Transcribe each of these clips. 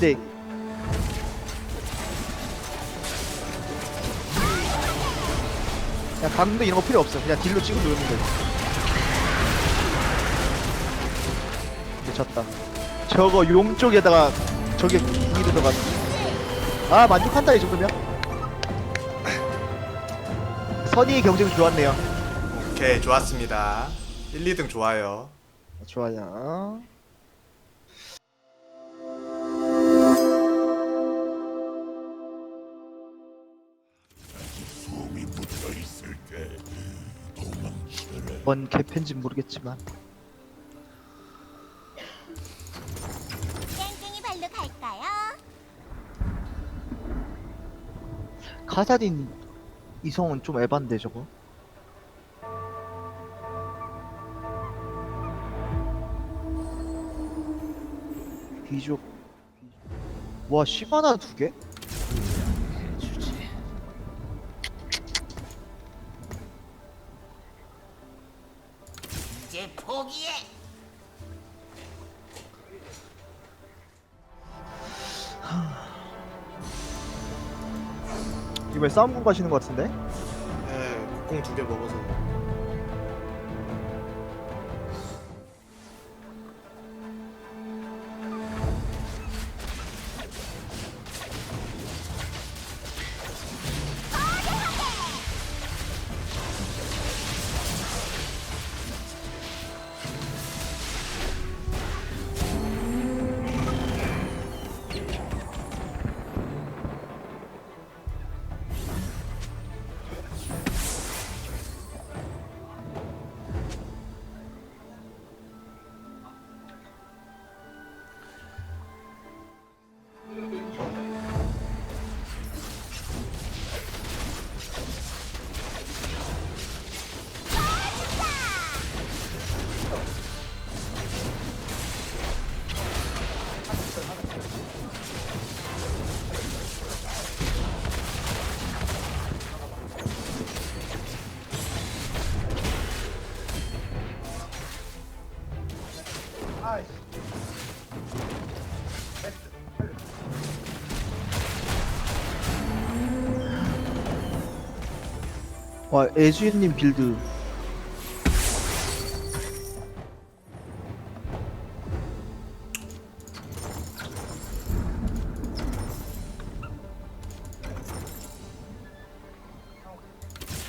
근데 야 강도 이런 거 필요 없어. 그냥 딜로 찍어 누르면 돼. 졌다. 저거 용 쪽에다가 저게 궁이 들어가. 아 만족한다 이 정도면. 선의의 경쟁 좋았네요. 오케이 좋았습니다. 1, 2등 좋아요. 좋아요 뭔 개편인지 모르겠지만 땡땡이 발로 갈까요? 카사딘 이성은 좀 에반데 저거 비족 와 시바나 두 개? 이제 포기해. 이번에 싸움군 가시는 것 같은데? 네 국공 두 개 먹어서 와 에주인님 빌드.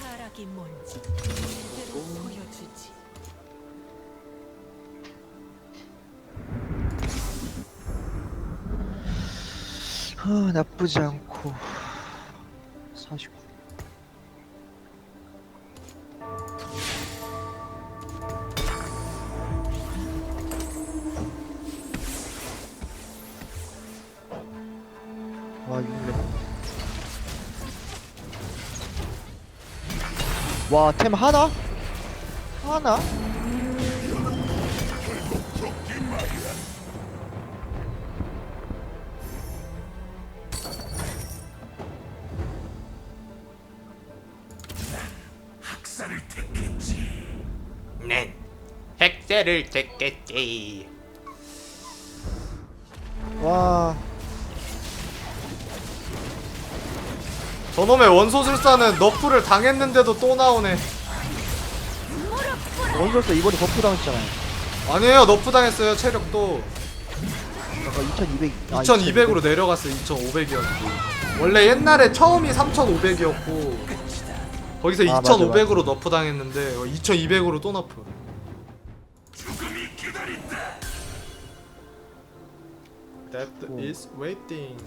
타락이 뭔지 제대로 보여주지. 하, 나쁘지 않고. 49 와, 6렙. 와, 템 하나? 하나? 네 핵세를 택겠지 와, 저놈의 원소술사는 너프를 당했는데도 또 나오네. 원sor사 이번에 버프 당했잖아요. 아니에요 너프 당했어요 체력도. 아까 2200, 아, 2200으로 내려갔어요 2500이었고 원래 옛날에 처음이 3500이었고 거기서 아, 맞아, 2500으로 너프 당했는데 2200으로 또 너프. 오. is waiting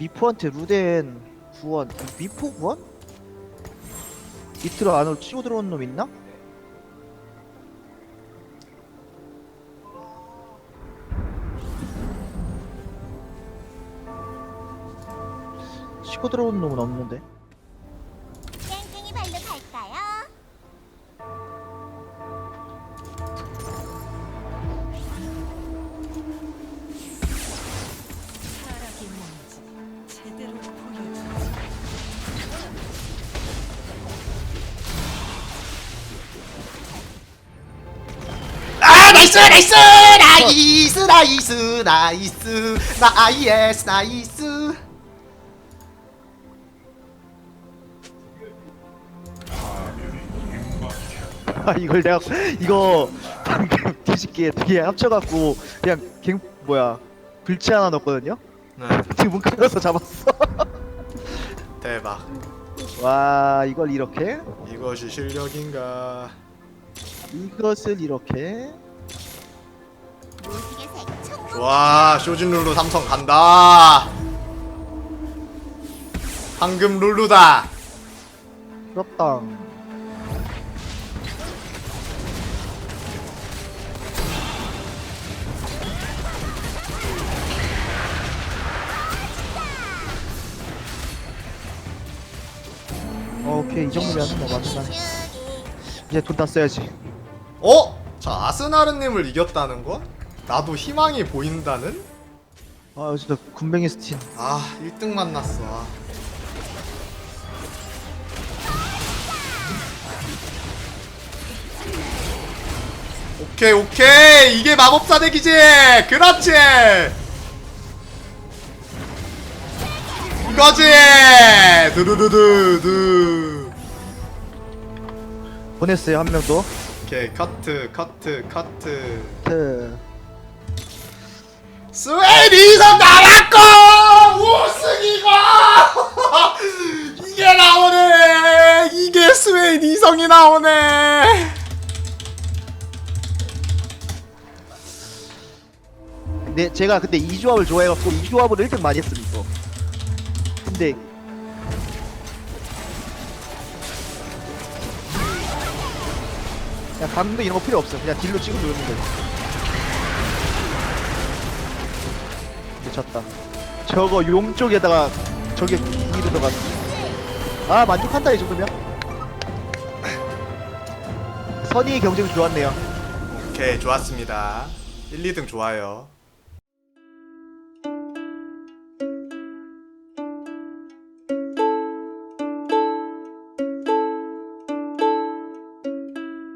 미포한테 루덴 구원 미포 구원? 밑으로 안으로 치고 들어온 놈 있나? 치고 들어온 놈은 없는데 땡땡이 발로 갈까요? 나이스 나이스 나이스 나이스 나이스. 나이스 나이스. 아 이걸 내가 이거 방금 뒤집게 뒤에 합쳐갖고 그냥 갱 뭐야 불치 하나 넣었거든요. 네. 지금 끊어서 잡았어. 대박. 와 이걸 이렇게? 이것이 실력인가? 이것을 이렇게 좋아 쇼진 룰루 삼성 간다 황금 룰루다 부럽다. 오케이 이 정도면 뭐 맞나 이제 돈다 써야지 어? 자 아스나르님을 이겼다는 거? 나도 희망이 보인다는? 아 진짜 군뱅이 스틴. 아 1등 만났어. 아. 오케이 오케이. 이게 마법사 덱이지. 그렇지. 이거지. 두두두두두. 보냈어요 한 명도 오케이 커트 커트 커트 그 스웨디서 나왔고! 우승이고! 이게 나오네! 이게 스웨인 이성이 나오네! 근데 제가 그때 이 조합을 좋아해갖고 이 조합으로 1등 많이 했음 이거 근데 그냥 강도 이런 거 필요 없어 그냥 딜로 찍어 누르는 거지 미쳤다. 저거 용 쪽에다가 저게 궁이 들어갔아 만족한다 이 정도면. 선의의 경쟁 좋았네요. 오케이 좋았습니다. 1, 2등 좋아요